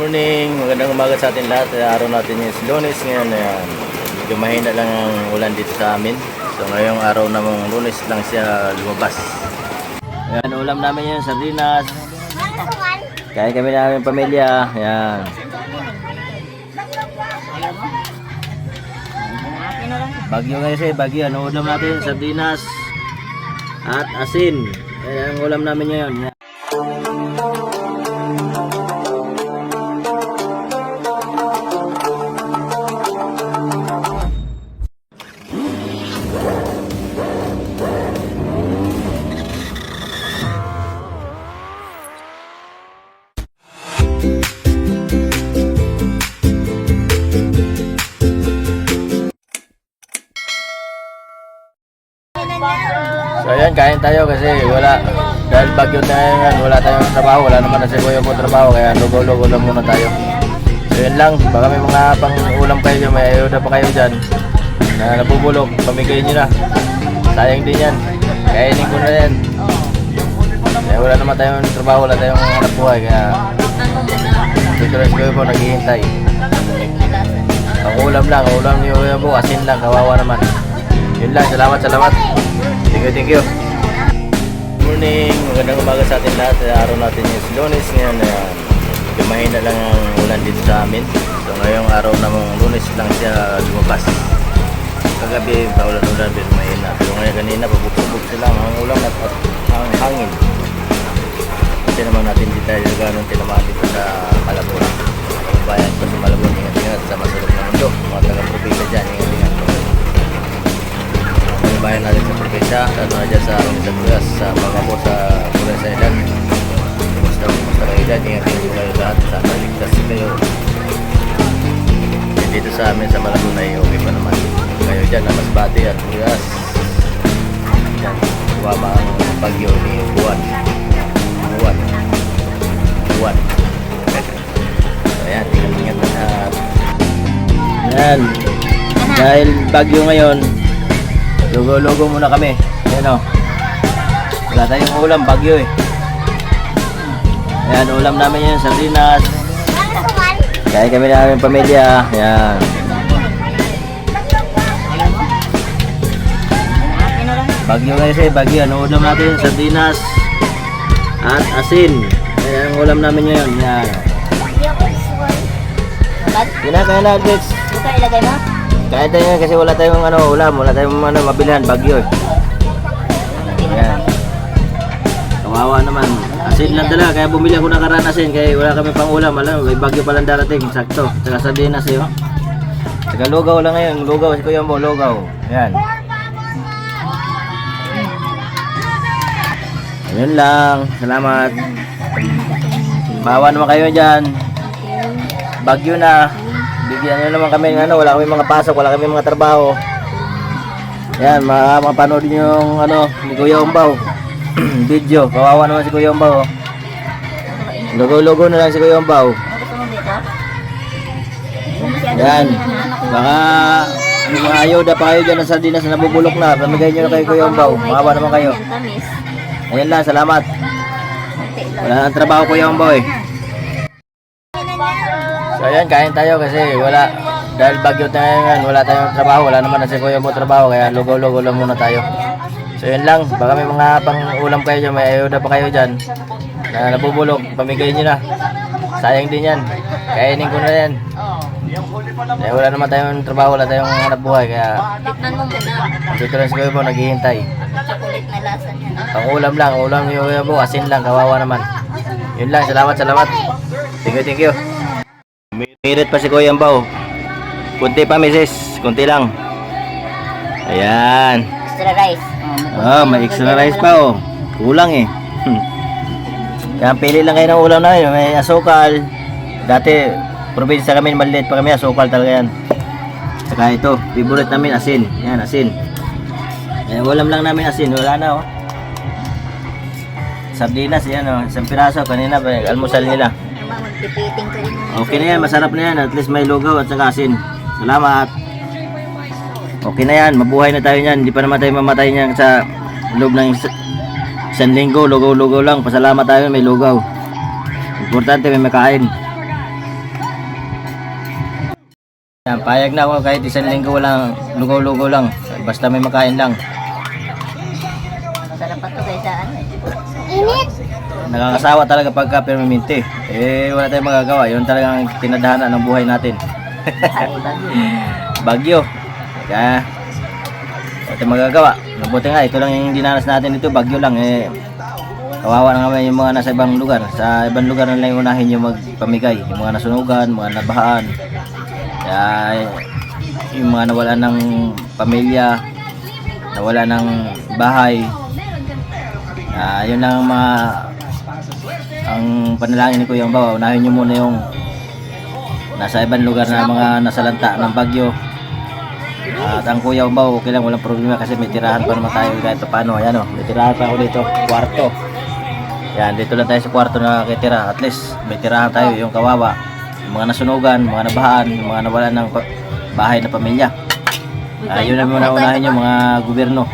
morning, magandang umaga sa atin lahat. Eh, Araw natin is lunes ngayon. Ayan. Medyo mahina lang ang ulan dito sa amin. So ngayong araw namang lunes lang siya lumabas. Ayan, ulam namin yun, sardinas. Kain kami namin pamilya. Ayan. Bagyo ngayon siya, bagyo. Ano ulam natin? Sardinas at asin. Ayan ang ulam namin ngayon. Ayan. So ayan, kain tayo kasi wala dahil bagyo na yan, wala tayong trabaho, wala naman na si Kuya po trabaho, kaya lugaw-lugaw lang muna tayo. So yun lang, baka may mga pang-ulam kayo dyan, may ayuda pa kayo dyan na nabubulok, pamigay nyo na. Sayang din yan, kainin ko na yan. Kaya wala naman tayong trabaho, wala tayong hanap buhay, kaya si Kuya po naghihintay. Ang ulam lang, ang ulam ni Kuya po, asin lang, kawawa naman. Yun lang, salamat, salamat. Thank you, thank you. Good morning, magandang umaga sa atin lahat. Araw natin is lunes ngayon. Ayan. Medyo mahina lang ang ulan dito sa amin. So ngayong araw namang lunes lang siya lumabas. Kagabi, paulan-ulan pero mahina. Pero ngayon kanina, pabukbuk sila ang ulan at, at ang hangin. Kasi naman natin di tayo ganun tinamaan dito sa Malabon. Ang bayan ko sa Malabon, ingat-ingat sa masulog na mundo. Mga taga-propisa dyan, ingat-ingat. Bayan natin sa probinsya, lalo na dyan sa Bugas, sa mga po sa Bugas Island. Kumusta kumusta kayo dyan, ingat ingat kayo lahat, sana ligtas kayo. Dito sa amin sa Malabon ay okay pa naman. Kayo dyan na Masbate at Bugas. Yan, kuwama ang bagyo ni Buwan. Buwan. Buwan. So, ayan, ingat-ingat na lahat. Yan. Dahil bagyo ngayon, Logo-logo muna kami. Ayan o. Wala tayong ulam, bagyo eh. Ayan, ulam namin yan, sardinas. Kaya kami namin pamilya. Ayan. Bagyo ngayon siya, bagyo. Ano ulam natin? Sardinas at asin. Ayan ang ulam namin ngayon. Ayan. Kinakain na, Alex. Ito ilagay mo? Kaya tayo kasi wala tayong ano, ulam, wala tayong ano, mabilihan, bagyo eh. Kawawa naman. Asin lang talaga, kaya bumili ako ng karan asin, kaya wala kami pang ulam, alam, may bagyo palang darating, sakto. Tsaka sardinas eh, oh. Tsaka lugaw lang ngayon, lugaw, si Kuya mo, lugaw. Ayan. Ayun lang, salamat. Bawa naman kayo dyan. Bagyo na. Bigyan nyo naman kami ng ano, wala kami mga pasok, wala kami mga trabaho. Yan, ma mapanood nyo yung ano, ni Kuya Umbaw. Video, kawawa naman si Kuya Umbaw. oh. Logo-logo na lang si Kuya Umbaw. Ano? Yan. Baka yung mga ayuda pa kayo dyan ng sardinas na nabubulok na. Pamigay nyo na kay Kuya Umbaw. Mahawa naman kayo. Ayan lang, salamat. Wala nang trabaho Kuya Umbaw eh. So ayan, kain tayo kasi wala dahil bagyo tayo ngayon, wala tayong trabaho, wala naman na si Kuya mo trabaho, kaya lugaw-lugaw lang muna tayo. So yun lang, baka may mga pang-ulam kayo dyan, may ayuda pa kayo dyan na nabubulok, pamigay nyo na. Sayang din yan, kainin ko na yan. Eh, wala naman tayong trabaho, wala tayong hanap buhay, kaya Tikman mo muna. dito lang si Kuya mo naghihintay. Chocolate na lasa niya. Pang ulam lang, ulam ni Kuya mo, asin lang, kawawa naman. Yun lang, salamat, salamat. Thank you, thank you. Mirit pa si Kuya Mbao. Kunti pa, misis. Kunti lang. Ayan. Extra rice. Ah, may extra rice pa oh. Kulang eh. Kaya pili lang kayo ng ulam na yun. May asukal. Dati, probinsya kami, maliit pa kami, asukal talaga yan. Saka ito, favorite namin, asin. Yan, asin. Ayan, ulam lang namin asin. Wala na oh. Sardinas, yan oh. Isang piraso. Kanina, almusal nila. Okay na yan, masarap na yan. At least may lugaw at saka asin. Salamat. Okay na yan, mabuhay na tayo niyan. Hindi pa naman tayo mamatay niyan sa loob ng isa- isang linggo. Lugaw-lugaw lang. Pasalamat tayo, may lugaw. Importante, may makain. Yan, payag na ako kahit isang linggo walang lugaw-lugaw lang. Basta may makain lang. Masarap pa to guys sa ano eh. Nakakasawa talaga pagka permanente. Eh, wala tayong magagawa. Yun talagang tinadhana ng buhay natin. Bagyo. Kaya, wala tayong magagawa. Mabuti nga, ito lang yung dinanas natin dito. Bagyo lang. Eh, kawawa na kami yung mga nasa ibang lugar. Sa ibang lugar na lang unahin yung magpamigay. Yung mga nasunugan, mga nabahaan. Kaya, yung mga nawala ng pamilya, nawala ng bahay. Ah, yun lang ang mga ang panalangin ni Kuya Bawa, unahin nyo muna yung nasa ibang lugar na mga nasalanta ng bagyo. At ang Kuya Bawa, okay lang, walang problema kasi may tirahan pa naman tayo kahit paano. Ayan o, may tirahan pa ako dito, kwarto. Yan, dito lang tayo sa kwarto na kitira. At least may tirahan tayo, yung kawawa. Yung mga nasunugan, mga nabahaan, yung mga nawalan ng bahay na pamilya. Ah, yun ang muna unahin yung mga gobyerno.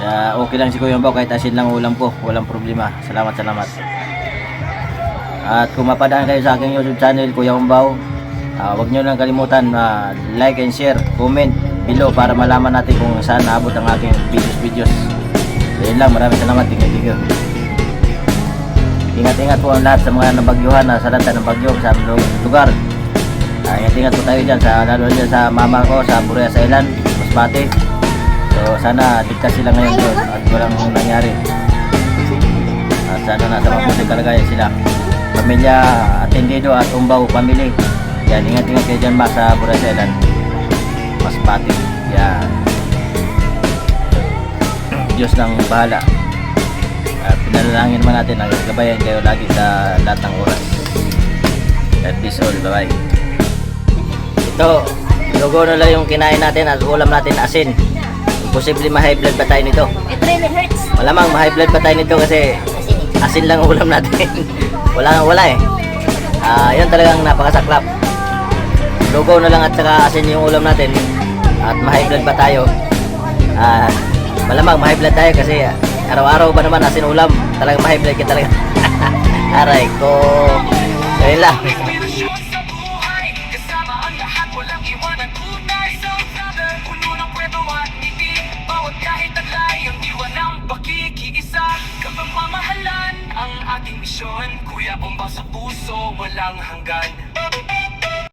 Kaya okay lang si Kuya Bao kahit asin lang ulam ko, walang problema. Salamat, salamat. At kung mapadaan kayo sa aking YouTube channel, Kuya Umbao, ah, huwag nyo lang kalimutan na like and share, comment below para malaman natin kung saan naabot ang aking videos-videos. So lang, maraming salamat. Tingnan tingnan. Ingat-ingat po ang lahat sa mga nabagyuhan na salanta ng bagyo sa lugar. Ah, ingat-ingat po tayo dyan, sa, lalo dyan sa mama ko sa Purayas Island, Masbate. So sana ligtas sila ngayon doon at walang nangyari. At sana nasa mabuting kalagayan sila. Pamilya Atendido at Umbaw family. Yan, ingat-ingat kayo dyan ma sa Buraselan. Mas pati. Yan. Diyos nang bahala. At pinalangin naman natin ang gabayan kayo lagi sa lahat ng oras. That is all. Bye-bye. Ito, lugo na lang yung kinain natin at ulam natin asin. Posible ma-high blood pa tayo nito. It really hurts. Malamang ma-high blood pa tayo nito kasi asin lang ang ulam natin. wala wala eh. Ah, yun talagang napakasaklap. Lugaw na lang at saka asin yung ulam natin at ma-high blood pa tayo. Ah, malamang ma-high blood tayo kasi araw-araw ba naman asin ulam? Talagang ma-high blood ka talaga. Aray ko. So, yun lang. puso Walang hanggan